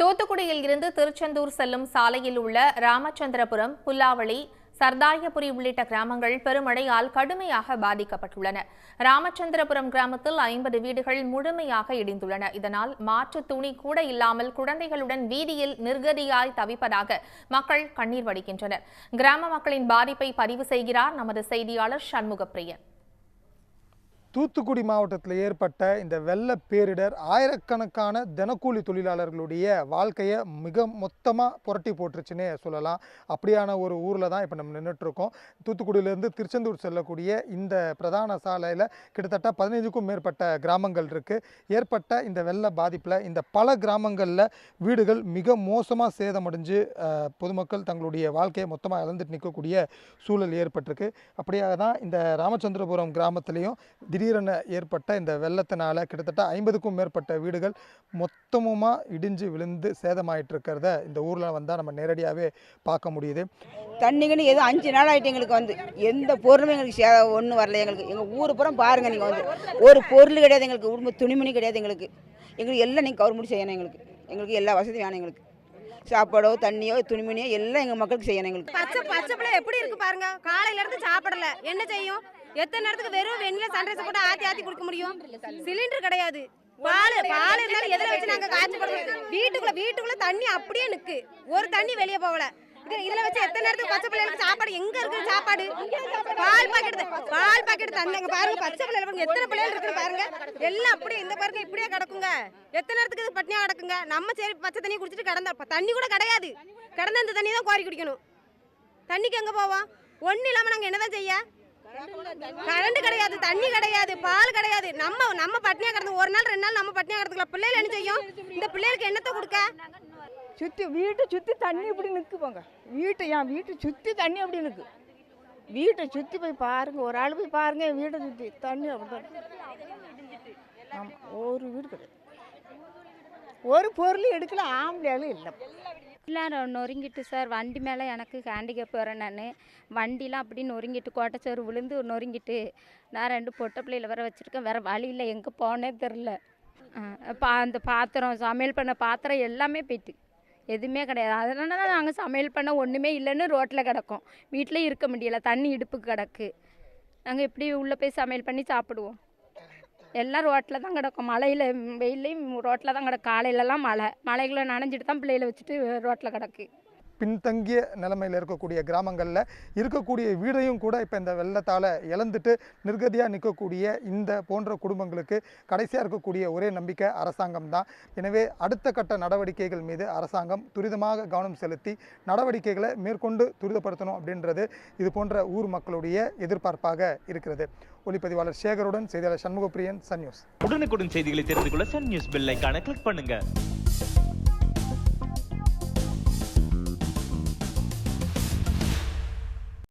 தூத்துக்குடியில் இருந்து திருச்செந்தூர் செல்லும் சாலையில் உள்ள ராமச்சந்திரபுரம் புல்லாவளி சர்தாயபுரி உள்ளிட்ட கிராமங்கள் பெருமழையால் கடுமையாக பாதிக்கப்பட்டுள்ளன. ராமச்சந்திரபுரம் கிராமத்தில் ஐம்பது வீடுகள் முழுமையாக இடிந்துள்ளன. இதனால் மாற்று துணி கூட இல்லாமல் குழந்தைகளுடன் வீதியில் நிர்கதியாய் தவிப்பதாக மக்கள் கண்ணீர் வடிக்கின்றனர். கிராம மக்களின் பாதிப்பை பதிவு செய்கிறார் நமது செய்தியாளர் சண்முகப்பிரியன். தூத்துக்குடி மாவட்டத்தில் ஏற்பட்ட இந்த வெள்ள பேரிடர் ஆயிரக்கணக்கான தினக்கூலி தொழிலாளர்களுடைய வாழ்க்கையை மிக மொத்தமாக புரட்டி போட்டுருச்சுன்னே சொல்லலாம். அப்படியான ஒரு ஊரில் தான் இப்போ நம்ம நின்றுட்டுருக்கோம். தூத்துக்குடியிலேருந்து திருச்செந்தூர் செல்லக்கூடிய இந்த பிரதான சாலையில் கிட்டத்தட்ட பதினைஞ்சுக்கும் மேற்பட்ட கிராமங்கள் இருக்குது ஏற்பட்ட இந்த வெள்ள பாதிப்பில் இந்த பல கிராமங்களில் வீடுகள் மிக மோசமாக சேதமடைஞ்சு பொதுமக்கள் தங்களுடைய வாழ்க்கையை மொத்தமாக இழந்துட்டு நிற்கக்கூடிய சூழல் ஏற்பட்டிருக்கு. அப்படியாக தான் இந்த ராமச்சந்திரபுரம் கிராமத்திலையும் திடீரென ஏற்பட்ட இந்த வெள்ளத்தினால கிட்டத்தட்ட ஐம்பதுக்கும் மேற்பட்ட வீடுகள் மொத்தமுமாக இடிஞ்சு விழுந்து சேதமாயிட்டு இருக்கிறத இந்த ஊரில் வந்தால் நம்ம நேரடியாகவே பார்க்க முடியுது. தண்ணிக்குன்னு எதுவும் அஞ்சு நாள் ஆகிட்டு எங்களுக்கு வந்து. எந்த பொருளும் எங்களுக்கு சே ஒன்றும் வரல எங்களுக்கு. எங்கள் ஊர் புறம் பாருங்கள் நீங்கள் வந்து. ஒரு பொருள் கிடையாது எங்களுக்கு. உடும்பு துணிமணி கிடையாது எங்களுக்கு. எங்களுக்கு எல்லாம் நீங்கள் கவர்மெண்ட் செய்யணும் எங்களுக்கு. எங்களுக்கு எல்லா வசதியும் வேணும் எங்களுக்கு. சாப்பாடோ தண்ணியோ துணிமணியோ எல்லாம் எங்கள் மக்களுக்கு செய்யணும் எங்களுக்கு. பச்சை பச்சை பிள்ளை எப்படி இருக்கு பாருங்க. காலையில இருந்து சாப்பிடல. என்ன செய்யும்? எத்தனை நேரத்துக்கு வெறும் வெண்ணில சன்ரைஸ் போட்டு ஆத்தி ஆத்தி கொடுக்க முடியும்? சிலிண்டர் கிடையாது. பால் பால் இருந்தாலும் எதில் வச்சு நாங்கள் காய்ச்சி போடுறோம் வீட்டுக்குள்ள வீட்டுக்குள்ள தண்ணி அப்படியே நிற்கு ஒரு தண்ணி வெளியே போகல. இது இதுல வச்சு எத்தனை நேரத்துக்கு பச்சை பிள்ளைகளுக்கு சாப்பாடு? எங்க இருக்கு சாப்பாடு? பால் பாக்கெட் பால் பாக்கெட் தந்தாங்க பாருங்க பச்சை பிள்ளைகள் எத்தனை பிள்ளைகள் இருக்குன்னு பாருங்க. எல்லாம் அப்படியே இந்த பாருங்க இப்படியே கிடக்குங்க. எத்தனை நேரத்துக்கு இது பட்னியா கிடக்குங்க? நம்ம சரி பச்சை தண்ணி குடிச்சிட்டு கிடந்தா தண்ணி கூட கிடையாது. கிடந்த இந்த தண்ணி தான் குவாரி குடிக்கணும். தண்ணிக்கு எங்க போவோம்? ஒன்றும் இல்லாம நாங்க என்னதான் செய்ய? கரண்ட் கிடையாது தண்ணி கிடையாது பால் கிடையாது. நம்ம நம்ம பட்னியா கிடந்து ஒரு நாள் ரெண்டு நாள் நம்ம பட்னியா கிடந்துக்கலாம் பிள்ளைகள் என்ன செய்யும்? இந்த பிள்ளைகளுக்கு என்னத்தை கொடுக்க? சுற்றி வீட்டை சுற்றி தண்ணி இப்படி நிற்கு போங்க வீட்டை என் வீட்டை சுற்றி தண்ணி அப்படி நிற்கு வீட்டை சுற்றி போய் பாருங்க. ஒரு ஆள் போய் பாருங்க என் வீட்டை சுற்றி தண்ணி அப்படிதான் ஆமாம் ஒரு வீடு கிடையாது. ஒரு பொருள் எடுக்கல ஆம்பளையாலும் இல்லை. எல்லாம் நொறுங்கிட்டு சார் வண்டி மேலே எனக்கு ஹேண்டிகேப் வரேன் நான். வண்டிலாம் அப்படி நொறுங்கிட்டு கோட்டைச்சோறு விழுந்து நொறுங்கிட்டு நான் ரெண்டு பொட்டை பிள்ளையில வேற வச்சுருக்கேன். வேறு வழி இல்லை. எங்கே போனே தெரில. பா அந்த பாத்திரம் சமையல் பண்ண பாத்திரம் எல்லாமே போயிட்டு. எதுவுமே கிடையாது. அதனால தான் நாங்கள் சமையல் பண்ண ஒன்றுமே இல்லைன்னு ரோட்டில் கிடக்கோம். வீட்டில் இருக்க முடியலை. தண்ணி இடுப்புக்கு கிடக்கு. நாங்கள் எப்படி உள்ளே போய் சமையல் பண்ணி சாப்பிடுவோம்? எல்லாம் ரோட்டில் தான் கிடக்கும். மழையில் வெயிலையும் ரோட்டில் தான் கிடக்கும். காலையிலலாம் மழை. மழைகளை நனைஞ்சிட்டு தான் பிள்ளைகளை வச்சுட்டு ரோட்டில் கிடக்கு. பின்தங்கிய நிலைமையில் இருக்கக்கூடிய கிராமங்களில் இருக்கக்கூடிய வீடையும் கூட இப்போ இந்த வெள்ளத்தால் இழந்துட்டு நிர்கதியாக நிற்கக்கூடிய இந்த போன்ற குடும்பங்களுக்கு கடைசியாக இருக்கக்கூடிய ஒரே நம்பிக்கை அரசாங்கம் தான். எனவே அடுத்த கட்ட நடவடிக்கைகள் மீது அரசாங்கம் துரிதமாக கவனம் செலுத்தி நடவடிக்கைகளை மேற்கொண்டு துரிதப்படுத்தணும் அப்படின்றது இது போன்ற ஊர் மக்களுடைய எதிர்பார்ப்பாக இருக்கிறது. ஒளிப்பதிவாளர் சேகருடன் செய்தியாளர் சண்முகப்பிரியன் சன் நியூஸ். உடனுக்குடன் செய்திகளை தெரிந்து கொள்ள சன் நியூஸ் பெல்லைக்கான கிளிக் பண்ணுங்க.